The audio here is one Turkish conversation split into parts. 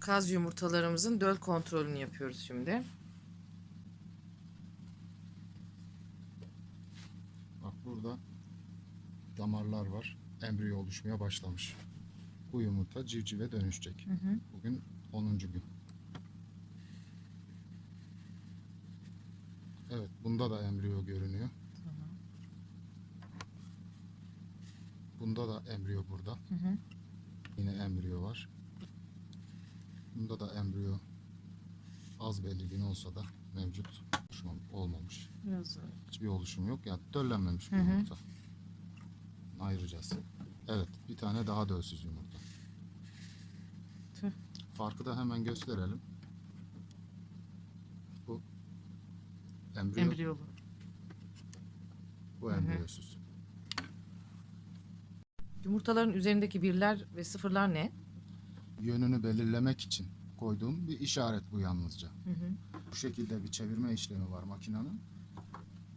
Kaz yumurtalarımızın döl kontrolünü yapıyoruz şimdi. Bak burada damarlar var. Embriyo oluşmaya başlamış. Bu yumurta civcive dönüşecek. Hı hı. Bugün 10. gün. Evet, bunda da embriyo görünüyor. Bunda da embriyo burada. Hı hı. Yine embriyo var. Bunda da embriyo az belirgin olsa da mevcut. Oluşum olmamış. Biraz Hiçbir oluşum yok. Yani döllenmemiş bir Hı hı. yumurta. Ayıracağız. Evet, bir tane daha dölsüz yumurta. Tüh. Farkı da hemen gösterelim. Bu embriyo, embriyolu. bu Hı hı. embriyosuz. Yumurtaların üzerindeki birler ve sıfırlar ne? Yönünü belirlemek için koyduğum bir işaret bu yalnızca. Hı hı. Bu şekilde bir çevirme işlemi var makinenin.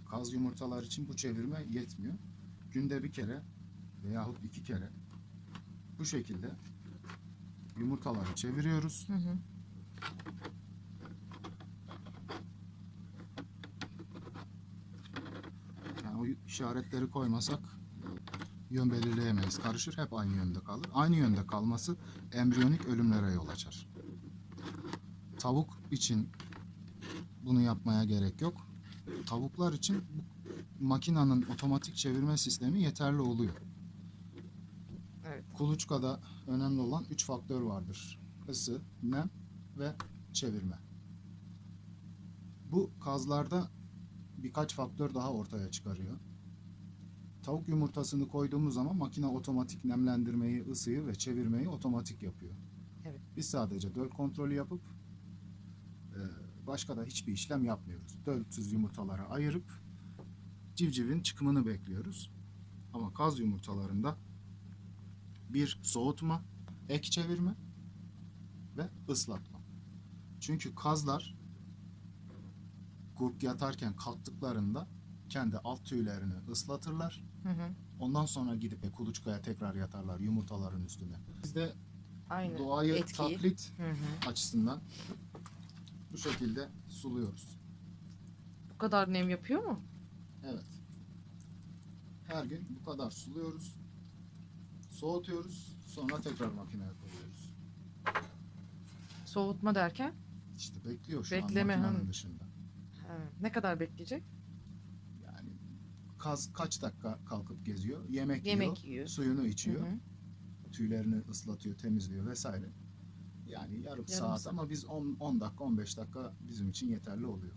Kaz yumurtalar için bu çevirme yetmiyor. Günde bir kere veyahut iki kere bu şekilde yumurtaları çeviriyoruz. Hı hı. Yani o işaretleri koymasak yön belirleyemeyiz. Karışır hep aynı yönde kalır. Aynı yönde kalması embriyonik ölümlere yol açar. Tavuk için bunu yapmaya gerek yok. Tavuklar için bu makinenin otomatik çevirme sistemi yeterli oluyor. Evet. Kuluçkada önemli olan 3 faktör vardır. Isı, nem ve çevirme. Bu kazlarda birkaç faktör daha ortaya çıkarıyor. Tavuk yumurtasını koyduğumuz zaman makine otomatik nemlendirmeyi, ısıyı ve çevirmeyi otomatik yapıyor. Evet. Biz sadece döl kontrolü yapıp e, başka da hiçbir işlem yapmıyoruz. Dölsüz yumurtaları ayırıp civcivin çıkımını bekliyoruz. Ama kaz yumurtalarında bir soğutma, ek çevirme ve ıslatma. Çünkü kazlar kurk yatarken kalktıklarında kendi alt tüylerini ıslatırlar. Hı hı. Ondan sonra gidip kuluçkaya tekrar yatarlar yumurtaların üstüne. Biz de Aynı doğayı etkiyi. taklit Hı hı. açısından bu şekilde suluyoruz. Bu kadar nem yapıyor mu? Evet. Her gün bu kadar suluyoruz. Soğutuyoruz. Sonra tekrar makineye koyuyoruz. Soğutma derken? İşte bekliyor şu Bekleme, an makinenin dışında. Ha, Ne kadar bekleyecek? Kaz kaç dakika kalkıp geziyor? Yemek, Yemek yiyor, yiyor. suyunu içiyor, Hı hı. tüylerini ıslatıyor, temizliyor vesaire. Yani yarım, saat, saat. ama biz 10, 10 dakika, 15 dakika bizim için yeterli oluyor.